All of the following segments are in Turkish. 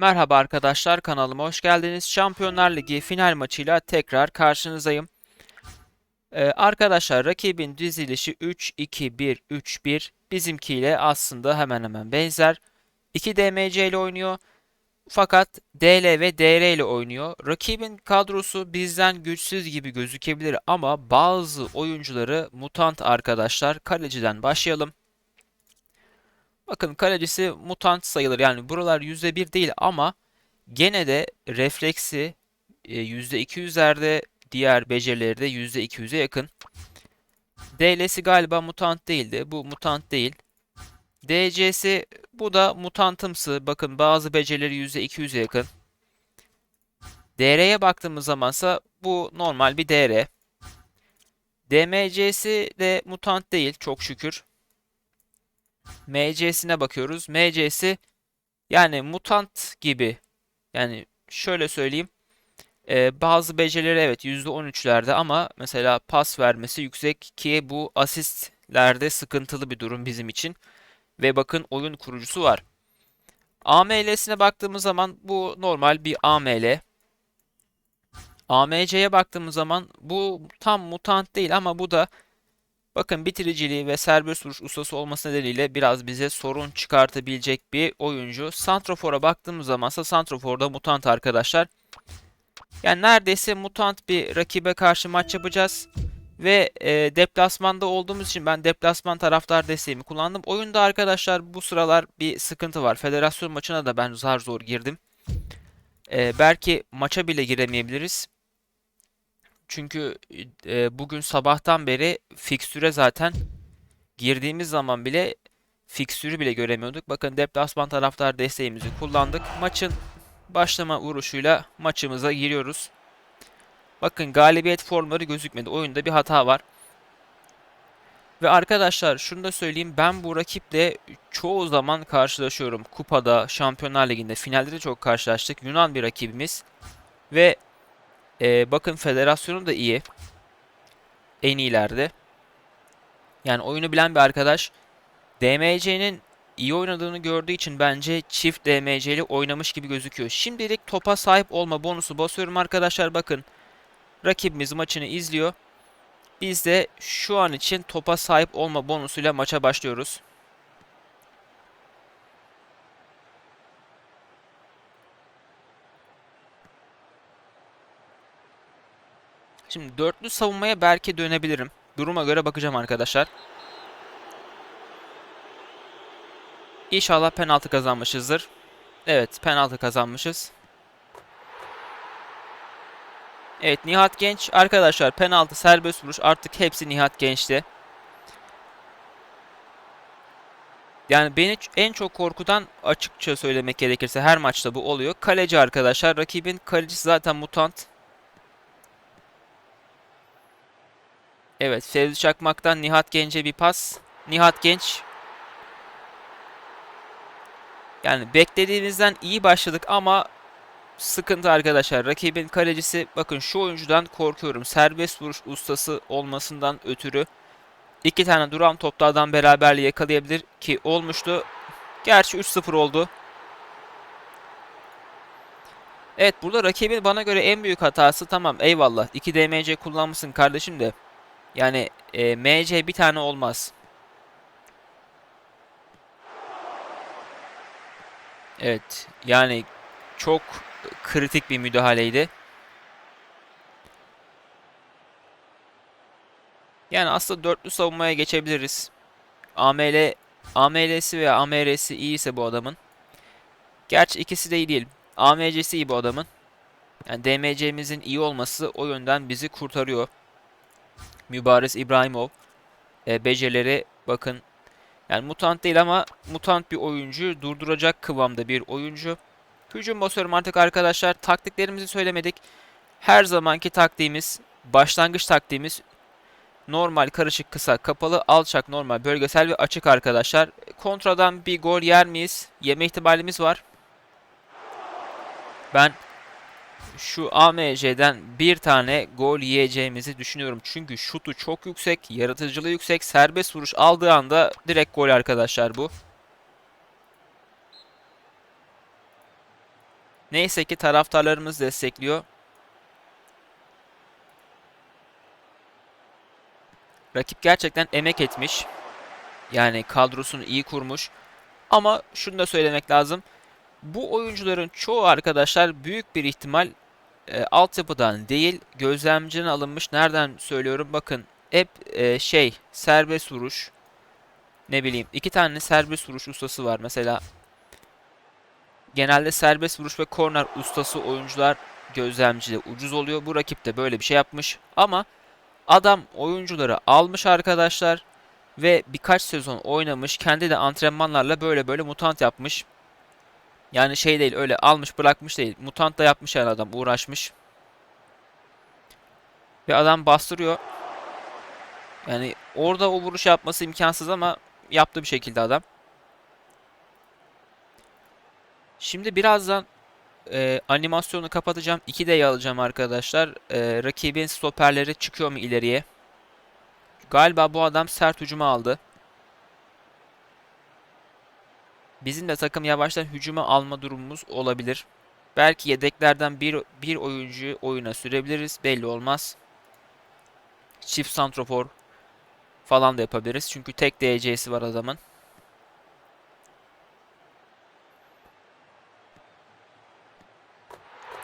Merhaba arkadaşlar kanalıma hoş geldiniz. Şampiyonlar Ligi final maçıyla tekrar karşınızdayım. Ee, arkadaşlar rakibin dizilişi 3-2-1-3-1 bizimkiyle aslında hemen hemen benzer. 2 DMC ile oynuyor fakat DL ve DR ile oynuyor. Rakibin kadrosu bizden güçsüz gibi gözükebilir ama bazı oyuncuları mutant arkadaşlar. Kaleciden başlayalım. Bakın kalecisi mutant sayılır. Yani buralar %1 değil ama gene de refleksi e, %200'lerde diğer becerileri de %200'e yakın. DL'si galiba mutant değildi. Bu mutant değil. DC'si bu da mutantımsı. Bakın bazı becerileri %200'e yakın. DR'ye baktığımız zamansa bu normal bir DR. DMC'si de mutant değil çok şükür. MC'sine bakıyoruz. MC'si yani mutant gibi. Yani şöyle söyleyeyim. Ee, bazı becerileri evet %13'lerde ama mesela pas vermesi yüksek ki bu asistlerde sıkıntılı bir durum bizim için. Ve bakın oyun kurucusu var. AML'sine baktığımız zaman bu normal bir AML. AMC'ye baktığımız zaman bu tam mutant değil ama bu da Bakın bitiriciliği ve serbest vuruş ustası olması nedeniyle biraz bize sorun çıkartabilecek bir oyuncu. Santrofor'a baktığımız zaman ise Santrofor'da mutant arkadaşlar. Yani neredeyse mutant bir rakibe karşı maç yapacağız. Ve e, deplasmanda olduğumuz için ben deplasman taraftar desteğimi kullandım. Oyunda arkadaşlar bu sıralar bir sıkıntı var. Federasyon maçına da ben zar zor girdim. E, belki maça bile giremeyebiliriz. Çünkü e, bugün sabahtan beri fikstüre zaten girdiğimiz zaman bile fikstürü bile göremiyorduk. Bakın deplasman taraftar desteğimizi kullandık. Maçın başlama vuruşuyla maçımıza giriyoruz. Bakın galibiyet formları gözükmedi. Oyunda bir hata var. Ve arkadaşlar şunu da söyleyeyim. Ben bu rakiple çoğu zaman karşılaşıyorum. Kupada, Şampiyonlar Ligi'nde, finalde de çok karşılaştık. Yunan bir rakibimiz. Ve ee, bakın federasyonu da iyi. En iyilerde. Yani oyunu bilen bir arkadaş DMC'nin iyi oynadığını gördüğü için bence çift DMC'li oynamış gibi gözüküyor. Şimdilik topa sahip olma bonusu basıyorum arkadaşlar. Bakın rakibimiz maçını izliyor. Biz de şu an için topa sahip olma bonusuyla maça başlıyoruz. Şimdi dörtlü savunmaya belki dönebilirim. Duruma göre bakacağım arkadaşlar. İnşallah penaltı kazanmışızdır. Evet penaltı kazanmışız. Evet Nihat Genç arkadaşlar penaltı serbest vuruş artık hepsi Nihat Genç'ti. Yani beni en çok korkutan açıkça söylemek gerekirse her maçta bu oluyor. Kaleci arkadaşlar rakibin kalecisi zaten mutant. Evet Fevzi Çakmak'tan Nihat Genç'e bir pas. Nihat Genç. Yani beklediğimizden iyi başladık ama sıkıntı arkadaşlar. Rakibin kalecisi bakın şu oyuncudan korkuyorum. Serbest vuruş ustası olmasından ötürü iki tane duran toplardan beraberliği yakalayabilir ki olmuştu. Gerçi 3-0 oldu. Evet burada rakibin bana göre en büyük hatası tamam eyvallah 2 DMC kullanmışsın kardeşim de yani e, MC bir tane olmaz. Evet. Yani çok kritik bir müdahaleydi. Yani aslında dörtlü savunmaya geçebiliriz. AML AML'si veya AMR'si iyiyse bu adamın. Gerçi ikisi de iyi değil. AMC'si iyi bu adamın. Yani DMC'mizin iyi olması o yönden bizi kurtarıyor. Mübariz İbrahimov. E, becerileri bakın. Yani mutant değil ama mutant bir oyuncu. Durduracak kıvamda bir oyuncu. Hücum basıyorum artık arkadaşlar. Taktiklerimizi söylemedik. Her zamanki taktiğimiz, başlangıç taktiğimiz normal, karışık, kısa, kapalı, alçak, normal, bölgesel ve açık arkadaşlar. Kontradan bir gol yer miyiz? Yeme ihtimalimiz var. Ben şu AMC'den bir tane gol yiyeceğimizi düşünüyorum. Çünkü şutu çok yüksek, yaratıcılığı yüksek, serbest vuruş aldığı anda direkt gol arkadaşlar bu. Neyse ki taraftarlarımız destekliyor. Rakip gerçekten emek etmiş. Yani kadrosunu iyi kurmuş. Ama şunu da söylemek lazım. Bu oyuncuların çoğu arkadaşlar büyük bir ihtimal e, altyapıdan değil gözlemciden alınmış. Nereden söylüyorum? Bakın hep e, şey serbest vuruş ne bileyim iki tane serbest vuruş ustası var. Mesela genelde serbest vuruş ve korner ustası oyuncular gözlemcide ucuz oluyor. Bu rakip de böyle bir şey yapmış. Ama adam oyuncuları almış arkadaşlar ve birkaç sezon oynamış. Kendi de antrenmanlarla böyle böyle mutant yapmış. Yani şey değil öyle almış bırakmış değil. Mutant da yapmış yani adam uğraşmış. Ve adam bastırıyor. Yani orada o vuruş yapması imkansız ama yaptı bir şekilde adam. Şimdi birazdan e, animasyonu kapatacağım. 2D'yi alacağım arkadaşlar. E, rakibin stoperleri çıkıyor mu ileriye? Galiba bu adam sert hücuma aldı. Bizim de takım yavaştan hücuma alma durumumuz olabilir. Belki yedeklerden bir, bir oyuncuyu oyuna sürebiliriz. Belli olmaz. Çift santrofor falan da yapabiliriz. Çünkü tek DC'si var adamın.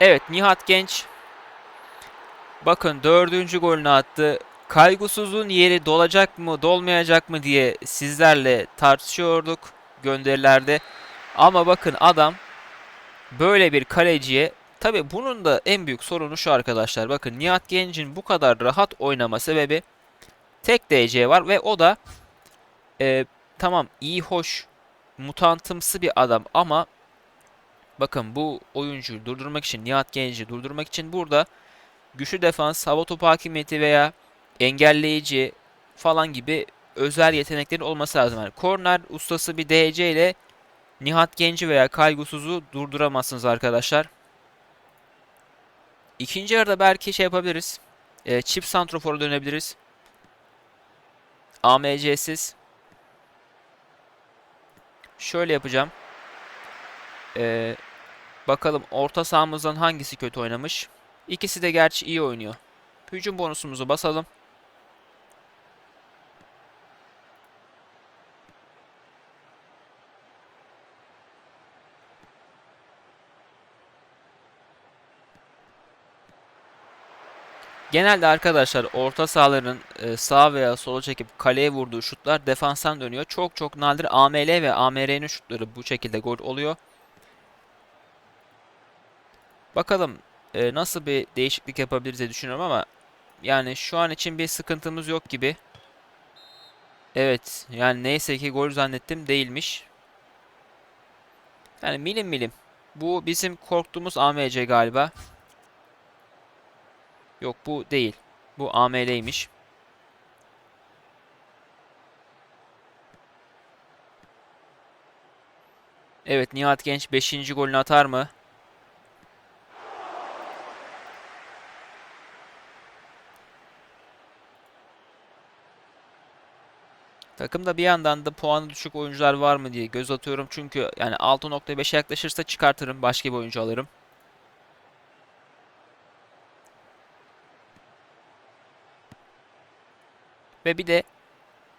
Evet Nihat Genç. Bakın dördüncü golünü attı. Kaygısızın yeri dolacak mı dolmayacak mı diye sizlerle tartışıyorduk gönderilerde. Ama bakın adam böyle bir kaleciye tabi bunun da en büyük sorunu şu arkadaşlar. Bakın Nihat Genç'in bu kadar rahat oynama sebebi tek DC var ve o da e, tamam iyi hoş mutantımsı bir adam ama bakın bu oyuncuyu durdurmak için Nihat Genç'i durdurmak için burada güçlü defans, hava topu hakimiyeti veya engelleyici falan gibi özel yeteneklerin olması lazım. Yani korner ustası bir DC ile Nihat Genci veya Kaygusuz'u durduramazsınız arkadaşlar. İkinci yarıda belki şey yapabiliriz. E, çift santrofora dönebiliriz. AMC'siz. Şöyle yapacağım. E, bakalım orta sahamızdan hangisi kötü oynamış. İkisi de gerçi iyi oynuyor. Hücum bonusumuzu basalım. Genelde arkadaşlar orta sahaların e, sağa veya sola çekip kaleye vurduğu şutlar defanstan dönüyor. Çok çok nadir AML ve AMR'nin şutları bu şekilde gol oluyor. Bakalım e, nasıl bir değişiklik yapabiliriz diye düşünüyorum ama yani şu an için bir sıkıntımız yok gibi. Evet yani neyse ki gol zannettim değilmiş. Yani milim milim. Bu bizim korktuğumuz AMC galiba. Yok bu değil. Bu AML'ymiş. Evet Nihat Genç 5. golünü atar mı? Takımda bir yandan da puanı düşük oyuncular var mı diye göz atıyorum. Çünkü yani 6.5'e yaklaşırsa çıkartırım. Başka bir oyuncu alırım. Ve bir de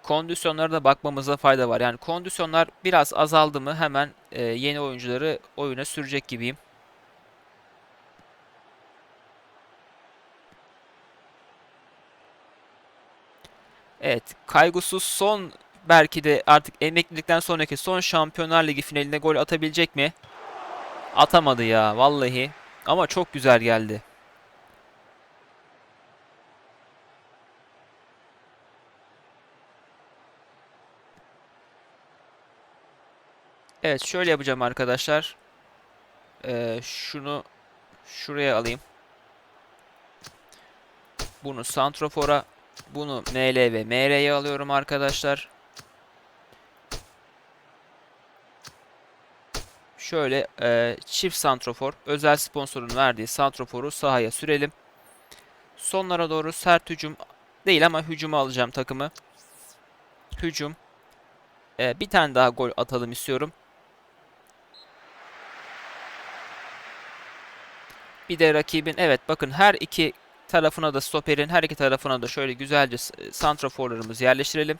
kondisyonlara da bakmamıza fayda var. Yani kondisyonlar biraz azaldı mı hemen e, yeni oyuncuları oyuna sürecek gibiyim. Evet, kaygısız son belki de artık emeklilikten sonraki son Şampiyonlar Ligi finalinde gol atabilecek mi? Atamadı ya vallahi. Ama çok güzel geldi. Evet şöyle yapacağım arkadaşlar. Ee, şunu şuraya alayım. Bunu santrofora, bunu ML ve MR'ye alıyorum arkadaşlar. Şöyle e, çift santrofor, özel sponsorun verdiği santroforu sahaya sürelim. Sonlara doğru sert hücum değil ama hücumu alacağım takımı. Hücum. E, bir tane daha gol atalım istiyorum. Bir de rakibin evet bakın her iki tarafına da stoperin her iki tarafına da şöyle güzelce santraforlarımızı yerleştirelim.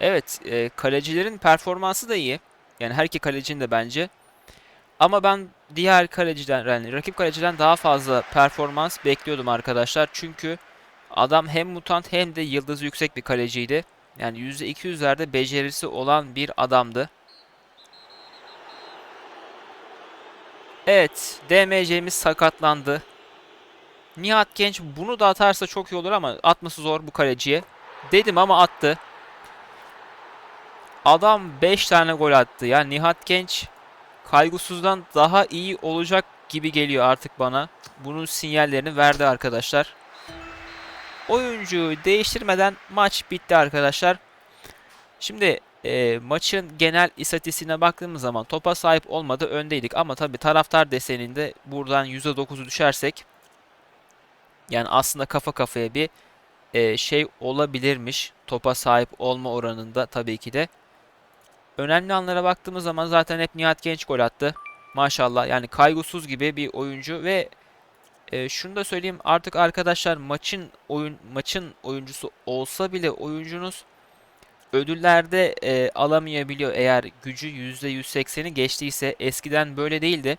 Evet, e, kalecilerin performansı da iyi. Yani her iki kalecinin de bence. Ama ben diğer kaleciden, yani rakip kaleciden daha fazla performans bekliyordum arkadaşlar. Çünkü adam hem mutant hem de yıldızı yüksek bir kaleciydi. Yani %200'lerde becerisi olan bir adamdı. Evet, DMC'miz sakatlandı. Nihat Genç bunu da atarsa çok iyi olur ama atması zor bu kaleciye. Dedim ama attı. Adam 5 tane gol attı. Ya Nihat Genç kaygısızdan daha iyi olacak gibi geliyor artık bana. Bunun sinyallerini verdi arkadaşlar. Oyuncuyu değiştirmeden maç bitti arkadaşlar. Şimdi e, maçın genel istatistiğine baktığımız zaman topa sahip olmadı öndeydik ama tabi taraftar deseninde buradan %9'u düşersek yani aslında kafa kafaya bir e, şey olabilirmiş topa sahip olma oranında tabii ki de. Önemli anlara baktığımız zaman zaten hep Nihat Genç gol attı. Maşallah yani kaygısız gibi bir oyuncu ve e, şunu da söyleyeyim artık arkadaşlar maçın oyun maçın oyuncusu olsa bile oyuncunuz ödüllerde e, alamayabiliyor eğer gücü %180'i geçtiyse eskiden böyle değildi.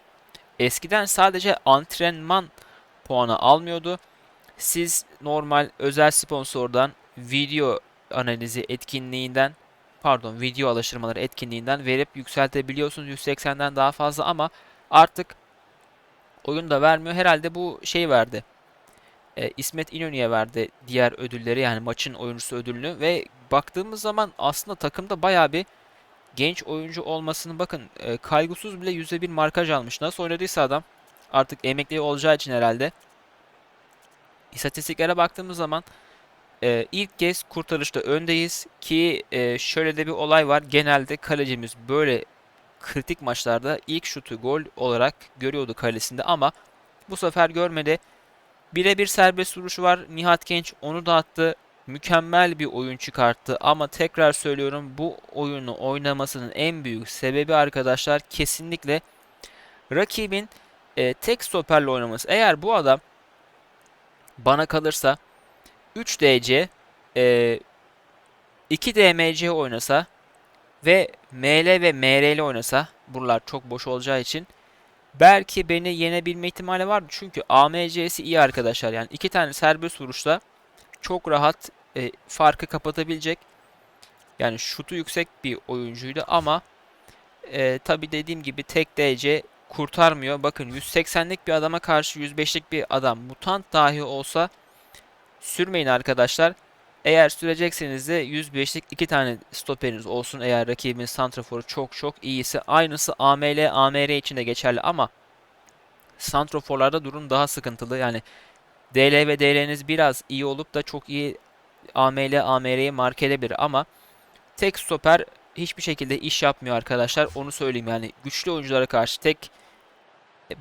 Eskiden sadece antrenman puanı almıyordu. Siz normal özel sponsordan video analizi etkinliğinden pardon video alıştırmaları etkinliğinden verip yükseltebiliyorsunuz 180'den daha fazla ama artık oyun da vermiyor. Herhalde bu şey verdi. E, İsmet İnönü'ye verdi diğer ödülleri yani maçın oyuncusu ödülünü ve baktığımız zaman aslında takımda bayağı bir genç oyuncu olmasını bakın e, kaygısız bile %1 markaj almış. Nasıl oynadıysa adam artık emekli olacağı için herhalde. İstatistiklere baktığımız zaman e, ilk kez kurtarışta öndeyiz ki e, şöyle de bir olay var. Genelde kalecimiz böyle kritik maçlarda ilk şutu gol olarak görüyordu kalesinde ama bu sefer görmedi. Birebir serbest vuruşu var. Nihat Genç onu da attı. Mükemmel bir oyun çıkarttı ama tekrar söylüyorum bu oyunu oynamasının en büyük sebebi arkadaşlar kesinlikle rakibin e, tek stoperle oynaması. Eğer bu adam bana kalırsa 3 DC e, 2 DMC oynasa ve ML ve MRL oynasa buralar çok boş olacağı için belki beni yenebilme ihtimali vardı. Çünkü AMC'si iyi arkadaşlar. Yani iki tane serbest vuruşla çok rahat e, farkı kapatabilecek. Yani şutu yüksek bir oyuncuydu ama e, tabi dediğim gibi tek DC kurtarmıyor. Bakın 180'lik bir adama karşı 105'lik bir adam mutant dahi olsa sürmeyin arkadaşlar. Eğer sürecekseniz de 105'lik iki tane stoperiniz olsun eğer rakibin santraforu çok çok iyiyse. Aynısı AML, AMR için de geçerli ama santraforlarda durum daha sıkıntılı. Yani DL ve DL'niz biraz iyi olup da çok iyi AML, AMR'yi mark edebilir ama tek stoper hiçbir şekilde iş yapmıyor arkadaşlar. Onu söyleyeyim yani güçlü oyunculara karşı tek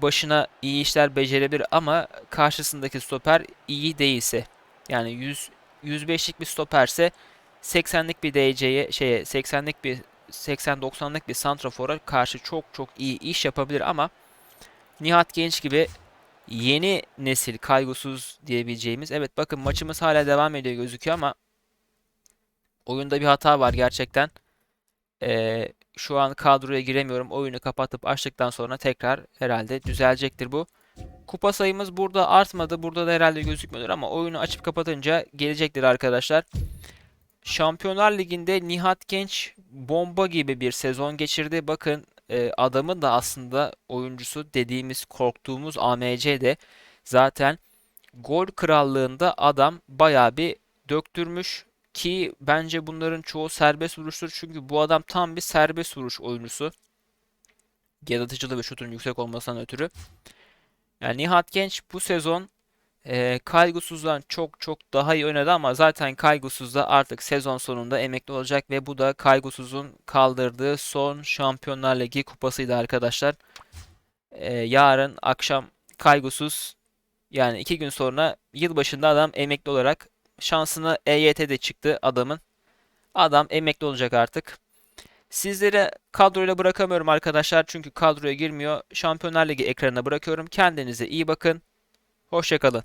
başına iyi işler becerebilir ama karşısındaki stoper iyi değilse yani 100 105'lik bir stoperse 80'lik bir DC'ye şeye 80'lik bir 80-90'lık bir santrafora karşı çok çok iyi iş yapabilir ama Nihat Genç gibi yeni nesil kaygısız diyebileceğimiz evet bakın maçımız hala devam ediyor gözüküyor ama oyunda bir hata var gerçekten. Ee, şu an kadroya giremiyorum. Oyunu kapatıp açtıktan sonra tekrar herhalde düzelecektir bu. Kupa sayımız burada artmadı. Burada da herhalde gözükmüyor ama oyunu açıp kapatınca gelecektir arkadaşlar. Şampiyonlar Ligi'nde Nihat Genç bomba gibi bir sezon geçirdi. Bakın e, adamın da aslında oyuncusu dediğimiz korktuğumuz AMC de zaten gol krallığında adam bayağı bir döktürmüş ki bence bunların çoğu serbest vuruştur. Çünkü bu adam tam bir serbest vuruş oyuncusu. Yaratıcılığı ve şutun yüksek olmasından ötürü. Yani Nihat Genç bu sezon e, Kaygısız'dan çok çok daha iyi oynadı ama zaten Kaygısız da artık sezon sonunda emekli olacak ve bu da Kaygısız'ın kaldırdığı son Şampiyonlar Ligi kupasıydı arkadaşlar. E, yarın akşam Kaygısız yani iki gün sonra yılbaşında adam emekli olarak şansına EYT'de çıktı adamın. Adam emekli olacak artık. Sizlere kadroyla bırakamıyorum arkadaşlar çünkü kadroya girmiyor. Şampiyonlar Ligi ekranına bırakıyorum. Kendinize iyi bakın. Hoşçakalın.